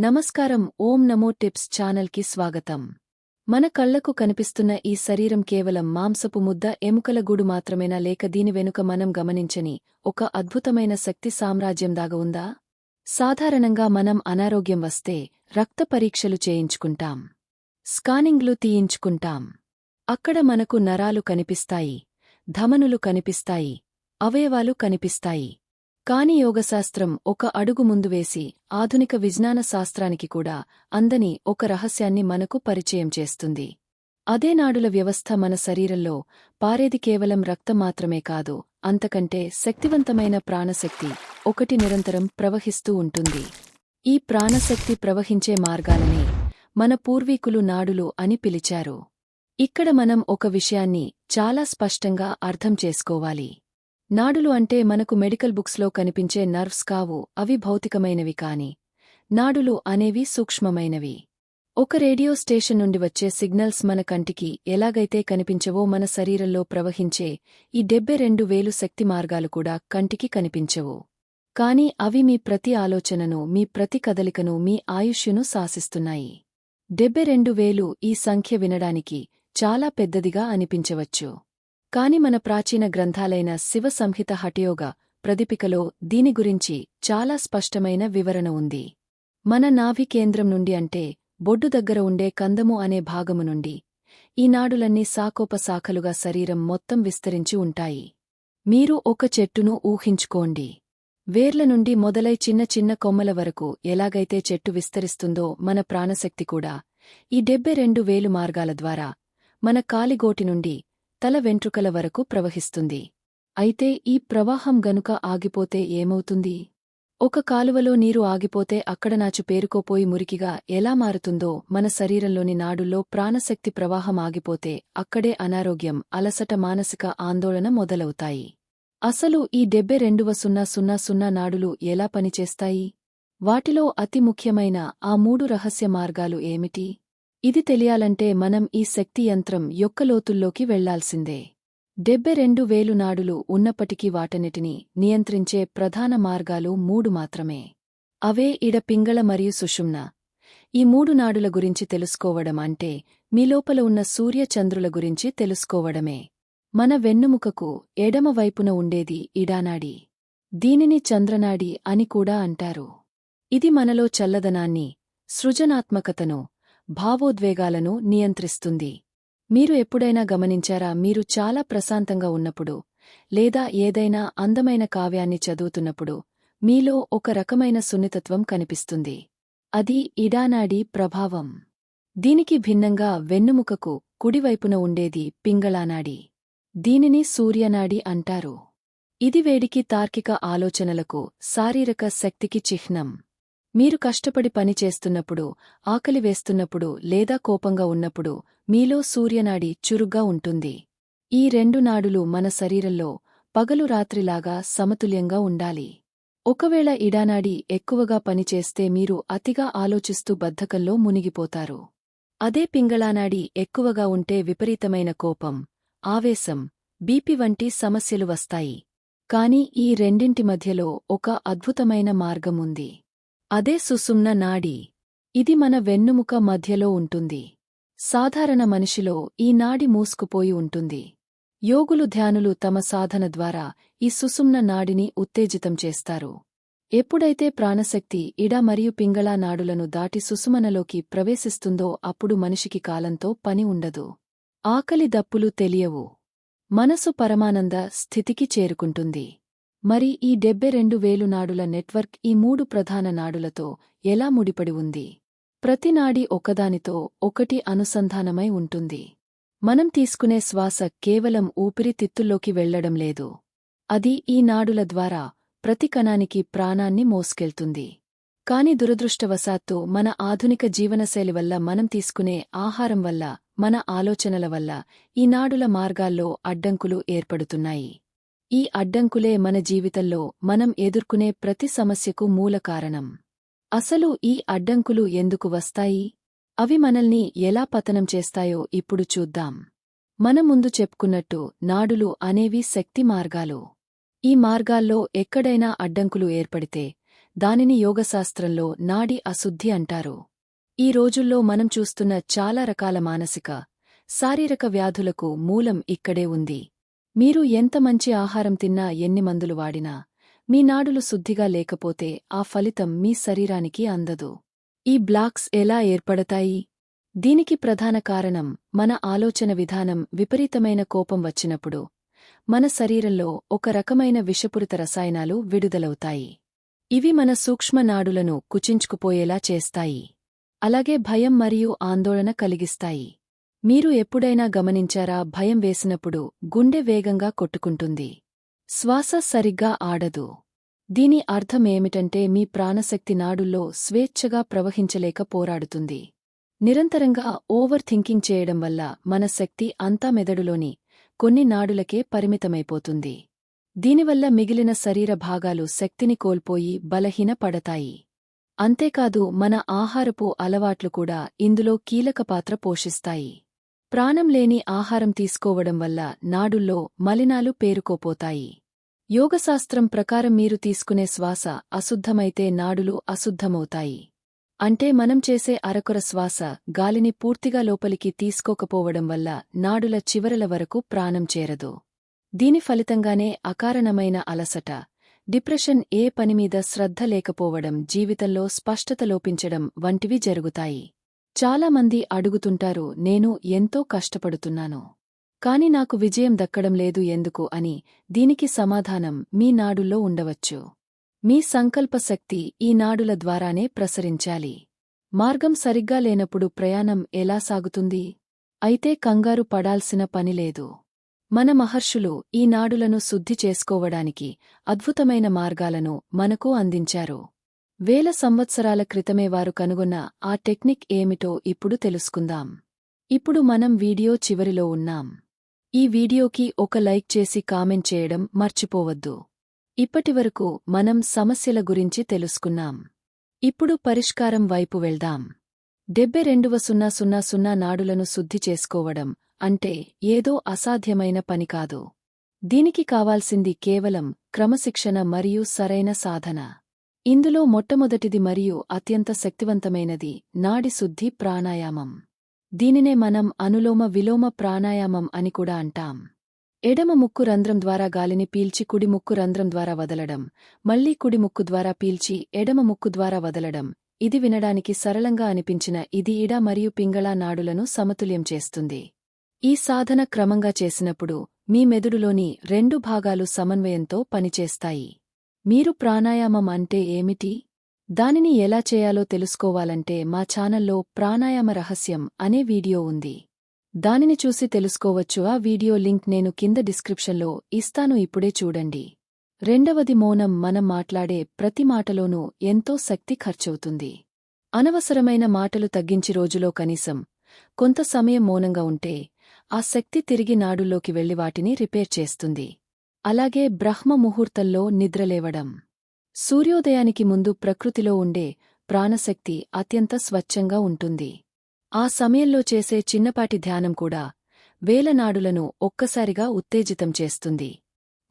నమస్కారం. ఓం నమో టిప్స్ ఛానల్కి స్వాగతం. మన కళ్ళకు కనిపిస్తున్న ఈ శరీరం కేవలం మాంసపు ముద్ద ఎముకల గూడు మాత్రమేనా లేక దీని వెనుక మనం గమనించని ఒక అద్భుతమైన శక్తి సామ్రాజ్యం దాగ ఉందా? సాధారణంగా మనం అనారోగ్యం వస్తే రక్త పరీక్షలు చేయించుకుంటాం. స్కానింగ్లు తీయించుకుంటాం. అక్కడ మనకు నరాలు కనిపిస్తాయి ధమనులు కనిపిస్తాయి అవయవాలు కనిపిస్తాయి. కాని యోగశాస్త్రం ఒక అడుగు ముందు వేసి ఆధునిక విజ్ఞాన శాస్త్రానికి కూడా అందని ఒక రహస్యాన్ని మనకు పరిచయం చేస్తుంది. అదే నాడుల వ్యవస్థ మన శరీరంలో పారేది కేవలం రక్తం మాత్రమే కాదు అంతకంటే శక్తివంతమైన ప్రాణశక్తి ఒకటి నిరంతరం ప్రవహిస్తూ ఉంటుంది. ఈ ప్రాణశక్తి ప్రవహించే మార్గాలని మన పూర్వీకులు నాడులు అని పిలిచారు. ఇక్కడ మనం ఒక విషయాన్ని చాలా స్పష్టంగా అర్థం చేసుకోవాలి. నాడులు అంటే మనకు మెడికల్ బుక్స్లో కనిపించే నర్వ్స్ కావు అవి భౌతికమైనవి కాని. నాడులు అనేవి సూక్ష్మమైనవి. ఒక రేడియో స్టేషన్ నుండి వచ్చే సిగ్నల్స్ మన కంటికి ఎలాగైతే కనిపించవో మన శరీరంలో ప్రవహించే ఈ డెబ్బె రెండు వేలు శక్తి మార్గాలు కూడా కంటికి కనిపించవు. కాని అవి మీ ప్రతి ఆలోచనను మీ ప్రతి కదలికను మీ ఆయుష్యును శాసిస్తున్నాయి. డెబ్బె రెండు వేలు ఈ సంఖ్య వినడానికి చాలా పెద్దదిగా అనిపించవచ్చు. కాని మన ప్రాచీన గ్రంథాలైన శివ సంహిత హఠయోగ ప్రదీపికలో దీని గురించి చాలా స్పష్టమైన వివరణ ఉంది. మన నాభి కేంద్రం నుండి అంటే బొడ్డు దగ్గర ఉండే కందము అనే భాగము నుండి ఈ నాడులన్నీ సాకోపశాఖలుగా శరీరం మొత్తం విస్తరించి ఉంటాయి. మీరు ఒక చెట్టును ఊహించుకోండి. వేర్ల నుండి మొదలై చిన్న చిన్న కొమ్మల వరకు ఎలాగైతే చెట్టు విస్తరిస్తుందో మన ప్రాణశక్తి కూడా ఈ డెబ్బె రెండు వేలు మార్గాల ద్వారా మన కాలిగోటి నుండి తల వెంట్రుకల వరకు ప్రవహిస్తుంది. అయితే ఈ ప్రవాహం గనుక ఆగిపోతే ఏమవుతుంది? ఒక కాలువలో నీరు ఆగిపోతే అక్కడ నాచు పేరుకోపోయి మురికిగా ఎలా మారుతుందో మన శరీరంలోని నాడుల్లో ప్రాణశక్తి ప్రవాహం ఆగిపోతే అక్కడే అనారోగ్యం అలసట మానసిక ఆందోళన మొదలవుతాయి. అసలు ఈ డెబ్బె రెండువ సున్నా సున్నా సున్నా నాడులు ఎలా పనిచేస్తాయి? వాటిలో అతి ముఖ్యమైన ఆ మూడు రహస్య మార్గాలు ఏమిటి? ఇది తెలియాలంటే మనం ఈ శక్తి యంత్రం యొక్క లోతుల్లోకి వెళ్ళాల్సిందే. డెబ్బె రెండు వేలు నాడులు ఉన్నప్పటికీ వాటన్నిటినీ నియంత్రించే ప్రధాన మార్గాలు మూడు మాత్రమే. అవే ఇడ పింగళ మరియు సుషుమ్న. ఈ మూడు నాడుల గురించి తెలుసుకోవడం అంటే మీలోపల ఉన్న సూర్యచంద్రుల గురించి తెలుసుకోవడమే. మన వెన్నుముకకు ఎడమవైపున ఉండేది ఇడానాడి. దీనిని చంద్రనాడి అని కూడా అంటారు. ఇది మనలో చల్లదనాన్ని సృజనాత్మకతను భావోద్వేగాలను నియంత్రిస్తుంది. మీరు ఎప్పుడైనా గమనించారా మీరు చాలా ప్రశాంతంగా ఉన్నప్పుడు లేదా ఏదైనా అందమైన కావ్యాన్ని చదువుతున్నప్పుడు మీలో ఒక రకమైన సున్నితత్వం కనిపిస్తుంది. అది ఇడానాడి ప్రభావం. దీనికి భిన్నంగా వెన్నుముకకు కుడివైపున ఉండేది పింగళానాడి. దీనిని సూర్యనాడి అంటారు. ఇది వేడికి తార్కిక ఆలోచనలకు శారీరక శక్తికి చిహ్నం. మీరు కష్టపడి పని చేస్తున్నప్పుడు ఆకలి వేస్తున్నప్పుడు లేదా కోపంగా ఉన్నప్పుడు మీలో సూర్యనాడి చురుగ్గా ఉంటుంది. ఈ రెండు నాడులు మన శరీరంలో పగలు రాత్రిలాగా సమతుల్యంగా ఉండాలి. ఒకవేళ ఇడానాడి ఎక్కువగా పనిచేస్తే మీరు అతిగా ఆలోచిస్తూ బద్ధకంలో మునిగిపోతారు. అదే పింగళానాడి ఎక్కువగా ఉంటే విపరీతమైన కోపం ఆవేశం బీపి వంటి సమస్యలు వస్తాయి. కాని ఈ రెండింటి మధ్యలో ఒక అద్భుతమైన మార్గముంది అదే సుసుమ్న నాడి. ఇది మన వెన్నుముక మధ్యలో ఉంటుంది. సాధారణ మనిషిలో ఈ నాడి మూసుకుపోయి ఉంటుంది. యోగులు ధ్యానులు తమ సాధన ద్వారా ఈ సుసుమ్న నాడిని ఉత్తేజితం చేస్తారు. ఎప్పుడైతే ప్రాణశక్తి ఇడ మరియు పింగళా నాడులను దాటి సుసుమనలోకి ప్రవేశిస్తుందో అప్పుడు మనిషికి కాలంతో పని ఉండదు. ఆకలి దప్పులు తెలియవు. మనసు పరమానంద స్థితికి చేరుకుంటుంది. మరి ఈ డెబ్బె రెండు వేలు నాడుల నెట్వర్క్ ఈ మూడు ప్రధాన నాడులతో ఎలా ముడిపడి ఉంది? ప్రతి నాడి ఒకదానితో ఒకటి అనుసంధానమై ఉంటుంది. మనం తీసుకునే శ్వాస కేవలం ఊపిరితిత్తుల్లోకి వెళ్ళడం లేదు. అది ఈ నాడుల ద్వారా ప్రతి కణానికి ప్రాణాన్ని మోసుకెళ్తుంది. కాని దురదృష్టవశాత్తు మన ఆధునిక జీవనశైలి వల్ల మనం తీసుకునే ఆహారం వల్ల మన ఆలోచనల వల్ల ఈ నాడుల మార్గాల్లో అడ్డంకులు ఏర్పడుతున్నాయి. ఈ అడ్డంకులే మన జీవితంలో మనం ఎదుర్కొనే ప్రతి సమస్యకు మూల కారణం. అసలు ఈ అడ్డంకులు ఎందుకు వస్తాయి? అవి మనల్ని ఎలా పతనం చేస్తాయో ఇప్పుడు చూద్దాం. మన ముందు చెప్పుకున్నట్టు నాడులు అనేవి శక్తి మార్గాలు. ఈ మార్గాల్లో ఎక్కడైనా అడ్డంకులు ఏర్పడితే దానిని యోగశాస్త్రంలో నాడి అశుద్ధి అంటారు. ఈ రోజుల్లో మనం చూస్తున్న చాలా రకాల మానసిక శారీరక వ్యాధులకు మూలం ఇక్కడే ఉంది. మీరు ఎంత మంచి ఆహారం తిన్నా ఎన్ని మందులు వాడినా మీ నాడులు శుద్ధిగా లేకపోతే ఆ ఫలితం మీ శరీరానికి అందదు. ఈ బ్లాక్స్ ఎలా ఏర్పడతాయి? దీనికి ప్రధాన కారణం మన ఆలోచన విధానం విపరీతమైన కోపం వచ్చినప్పుడు మన శరీరంలో ఒక రకమైన విషపూరిత రసాయనాలు విడుదలవుతాయి. ఇవి మన సూక్ష్మనాడులను కుచించుకుపోయేలా చేస్తాయి. అలాగే భయం మరియు ఆందోళన కలిగిస్తాయి. మీరు ఎప్పుడైనా గమనించారా భయం వేసినప్పుడు గుండె వేగంగా కొట్టుకుంటుంది. శ్వాస సరిగ్గా ఆడదు. దీని అర్థమేమిటంటే మీ ప్రాణశక్తి నాడుల్లో స్వేచ్ఛగా ప్రవహించలేక పోరాడుతుంది. నిరంతరంగా ఓవర్ థింకింగ్ చేయడం వల్ల మన శక్తి అంతా మెదడులోని కొన్ని నాడులకే పరిమితమైపోతుంది. దీనివల్ల మిగిలిన శరీర భాగాలు శక్తిని కోల్పోయి బలహీనపడతాయి. అంతేకాదు మన ఆహారపు అలవాట్లు కూడా ఇందులో కీలక పాత్ర పోషిస్తాయి. ప్రాణం లేని ఆహారం తీసుకోవడం వల్ల నాడుల్లో మలినాలు పేరుకోపోతాయి. యోగశాస్త్రం ప్రకారం మీరు తీసుకునే శ్వాస అశుద్ధమైతే నాడులు అశుద్ధమవుతాయి. అంటే మనం చేసే అరకొర శ్వాస గాలిని పూర్తిగా లోపలికి తీసుకోకపోవడం వల్ల నాడుల చివరల వరకు ప్రాణం చేరదు. దీని ఫలితంగానే అకారణమైన అలసట డిప్రెషన్ ఏ పనిమీద శ్రద్ధ లేకపోవడం జీవితంలో స్పష్టత లోపించడం వంటివి జరుగుతాయి. చాలామంది అడుగుతుంటారు నేను ఎంతో కష్టపడుతున్నాను కాని నాకు విజయం దక్కడం లేదు ఎందుకు? అని దీనికి సమాధానం మీ నాడుల్లో ఉండవచ్చు. మీ సంకల్పశక్తి ఈ నాడుల ద్వారానే ప్రసరించాలి. మార్గం సరిగ్గా లేనప్పుడు ప్రయాణం ఎలా సాగుతుంది? అయితే కంగారు పడాల్సిన పనిలేదు మన మహర్షులు ఈ నాడులను శుద్ధి చేసుకోవడానికి అద్భుతమైన మార్గాలను మనకు అందించారు. వేల సంవత్సరాల క్రితమే వారు కనుగొన్న ఆ టెక్నిక్ ఏమిటో ఇప్పుడు తెలుసుకుందాం. ఇప్పుడు మనం వీడియో చివరిలో ఉన్నాం. ఈ వీడియోకి ఒక లైక్ చేసి కామెంట్ చేయడం మర్చిపోవద్దు. ఇప్పటివరకు మనం సమస్యల గురించి తెలుసుకున్నాం. ఇప్పుడు పరిష్కారం వైపు వెళ్దాం. డెబ్బె రెండువ సున్నా సున్నా సున్నా నాడులను శుద్ధి చేసుకోవడం అంటే ఏదో అసాధ్యమైన పని కాదు. దీనికి కావాల్సింది కేవలం క్రమశిక్షణ మరియు సరైన సాధన. ఇందులో మొట్టమొదటిది మరియు అత్యంత శక్తివంతమైనది నాడి శుద్ధి ప్రాణాయామం. దీనినే మనం అనులోమ విలోమ ప్రాణాయామం అని కూడా అంటాం. ఎడమ ముక్కు రంధ్రం ద్వారా గాలిని పీల్చి కుడి ముక్కు రంధ్రం ద్వారా వదలడం మళ్ళీ కుడి ముక్కు ద్వారా పీల్చి ఎడమ ముక్కు ద్వారా వదలడం ఇది వినడానికి సరళంగా అనిపించిన ఇది ఇడ మరియు పింగళా నాడులను సమతుల్యం చేస్తుంది. ఈ సాధన క్రమంగా చేసినప్పుడు మీ మెదుడులోని రెండు భాగాలు సమన్వయంతో పనిచేస్తాయి. మీరు ప్రాణాయామం అంటే ఏమిటి? దానిని ఎలా చేయాలో తెలుసుకోవాలంటే మా ఛానల్లో ప్రాణాయామ రహస్యం అనే వీడియో ఉంది. దానిని చూసి తెలుసుకోవచ్చు. ఆ వీడియో లింక్ నేను కింద డిస్క్రిప్షన్లో ఇస్తాను. ఇప్పుడే చూడండి. రెండవది మౌనం. మనం మాట్లాడే ప్రతి మాటలోనూ ఎంతో శక్తి ఖర్చవుతుంది. అనవసరమైన మాటలు తగ్గించి రోజులో కనీసం కొంత సమయం మౌనంగా ఉంటే ఆ శక్తి తిరిగి నాడుల్లోకి వెళ్ళి వాటిని రిపేర్ చేస్తుంది. అలాగే బ్రహ్మ ముహూర్తంలో నిద్రలేవడం. సూర్యోదయానికి ముందు ప్రకృతిలో ఉండే ప్రాణశక్తి అత్యంత స్వచ్ఛంగా ఉంటుంది. ఆ సమయంలో చేసే చిన్నపాటి ధ్యానం కూడా వేలనాడులను ఒక్కసారిగా ఉత్తేజితం చేస్తుంది.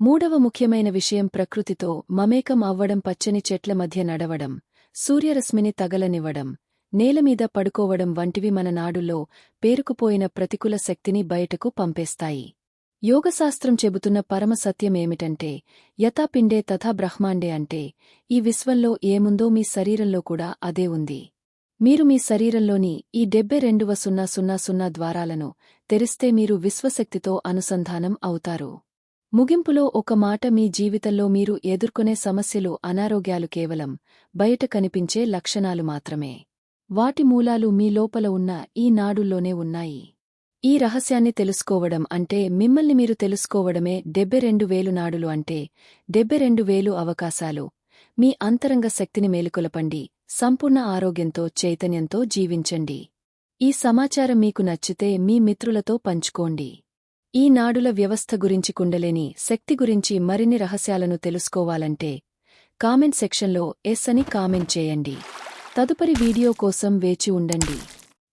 మూడవ ముఖ్యమైన విషయం ప్రకృతితో మమేకం అవ్వడం పచ్చని చెట్ల మధ్య నడవడం సూర్యరశ్మిని తగలనివ్వడం నేలమీద పడుకోవడం వంటివి మన నాడుల్లో పేరుకుపోయిన ప్రతికూల శక్తిని బయటకు పంపేస్తాయి. యోగశాస్త్రం చెబుతున్న పరమ సత్యమేమిటంటే యథాపిండే తథా బ్రహ్మాండే అంటే ఈ విశ్వంలో ఏముందో మీ శరీరంలో కూడా అదే ఉంది. మీరు మీ శరీరంలోని ఈ డెబ్బై రెండువ సున్నా సున్నా సున్నా ద్వారాలను తెరిస్తే మీరు విశ్వశక్తితో అనుసంధానం అవుతారు. ముగింపులో ఒక మాట మీ జీవితంలో మీరు ఎదుర్కొనే సమస్యలు అనారోగ్యాలు కేవలం బయట కనిపించే లక్షణాలు మాత్రమే. వాటి మూలాలు మీ లోపల ఉన్న ఈ నాడుల్లోనే ఉన్నాయి. ఈ రహస్యాన్ని తెలుసుకోవడం అంటే మిమ్మల్ని మీరు తెలుసుకోవడమే డెబ్బె రెండు వేలు నాడులు అంటే డెబ్బె రెండు వేలు అవకాశాలు. మీ అంతరంగ శక్తిని మేలుకొలపండి. సంపూర్ణ ఆరోగ్యంతో చైతన్యంతో జీవించండి. ఈ సమాచారం మీకు నచ్చితే మీ మిత్రులతో పంచుకోండి. ఈ నాడుల వ్యవస్థ గురించి కుండలేని శక్తి గురించి మరిన్ని రహస్యాలను తెలుసుకోవాలంటే కామెంట్ సెక్షన్లో ఎస్ అని కామెంట్ చేయండి. తదుపరి వీడియో కోసం వేచి ఉండండి.